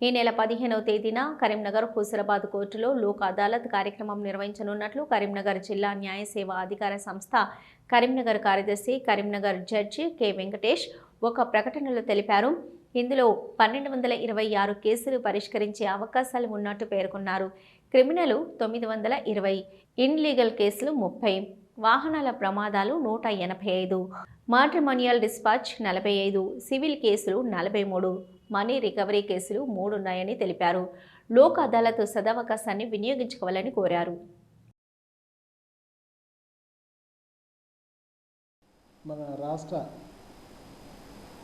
ఈ నెల పదిహేనవ తేదీన కరీంనగర్ హుసరాబాద్ కోర్టులో లోక్ అదాలత్ కార్యక్రమం నిర్వహించనున్నట్లు కరీంనగర్ జిల్లా న్యాయ సేవా అధికార సంస్థ కరీంనగర్ కార్యదర్శి కరీంనగర్ జడ్జి కె. వెంకటేష్ ఒక ప్రకటనలో తెలిపారు. ఇందులో పన్నెండు వందల ఇరవై ఆరు కేసులు పరిష్కరించే అవకాశాలు ఉన్నట్టు పేర్కొన్నారు. క్రిమినల్ తొమ్మిది వందల ఇరవై ఇన్లీగల్ కేసులు ముప్పై. వాహనాల ప్రమాదాలు నూట ఎనభై ఐదు. మాట్రిమోనియల్ డిస్పాచ్ నలభై ఐదు. సివిల్ కేసులు నలభై మూడు. మనీ రికవరీ కేసులు మూడున్నాయని తెలిపారు. లోక్ అదాలత్ సదవకాశాన్ని వినియోగించుకోవాలని కోరారు. మన రాష్ట్ర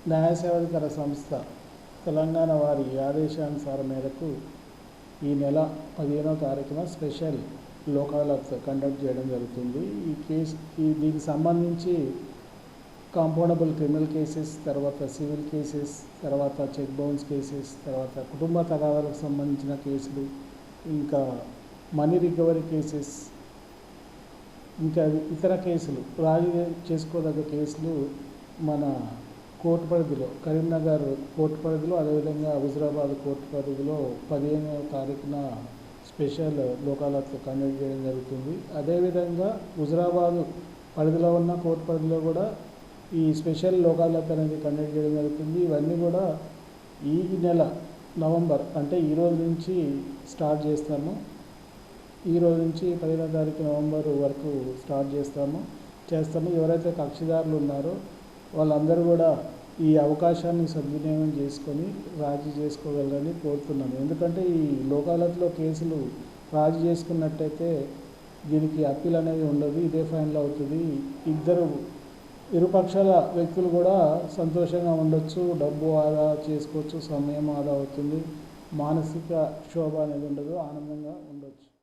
న్యాయసేవాధికార సంస్థ తెలంగాణ వారి ఆదేశానుసారం మేరకు ఈ నెల పదిహేనవ తారీఖున స్పెషల్ లోకాల కండక్ట్ చేయడం జరుగుతుంది. ఈ కేసు ఈ దీనికి సంబంధించి కాంపౌండబుల్ క్రిమినల్ కేసెస్ తర్వాత సివిల్ కేసెస్ తర్వాత చెక్ బౌన్స్ కేసెస్ తర్వాత కుటుంబ తగాదాలకు సంబంధించిన కేసులు ఇంకా మనీ రికవరీ కేసెస్ ఇంకా ఇతర కేసులు రాజీ చేసుకోదగ్గ కేసులు మన కోర్టు పరిధిలో కరీంనగర్ కోర్టు పరిధిలో అదేవిధంగా హుజరాబాద్ కోర్టు పరిధిలో పదిహేనవ తారీఖున స్పెషల్ లోకాలతో కండక్ట్ చేయడం జరుగుతుంది. అదేవిధంగా హుజరాబాద్ పరిధిలో ఉన్న కోర్టు పరిధిలో కూడా ఈ స్పెషల్ లోకాలత్ అనేది కండక్ట్ చేయడం జరుగుతుంది. ఇవన్నీ కూడా ఈ నెల నవంబర్ అంటే ఈరోజు నుంచి స్టార్ట్ చేస్తాము. ఈ రోజు నుంచి పదిహేనో తారీఖు నవంబర్ వరకు స్టార్ట్ చేస్తాము. చేస్తాము. ఎవరైతే కక్షిదారులు ఉన్నారో వాళ్ళందరూ కూడా ఈ అవకాశాన్ని సద్వినియోగం చేసుకొని రాజీ చేసుకోగలరని కోరుతున్నాను. ఎందుకంటే ఈ లోకాలత్లో కేసులు రాజీ చేసుకున్నట్టయితే దీనికి అప్పీల్ అనేది ఉండదు. ఇదే ఫైనల్ అవుతుంది. ఇద్దరు ఇరుపక్షాల వ్యక్తులు కూడా సంతోషంగా ఉండొచ్చు. డబ్బు ఆదా చేసుకోవచ్చు. సమయం ఆదా అవుతుంది. మానసిక క్షోభ అనేది ఉండదు. ఆనందంగా ఉండొచ్చు.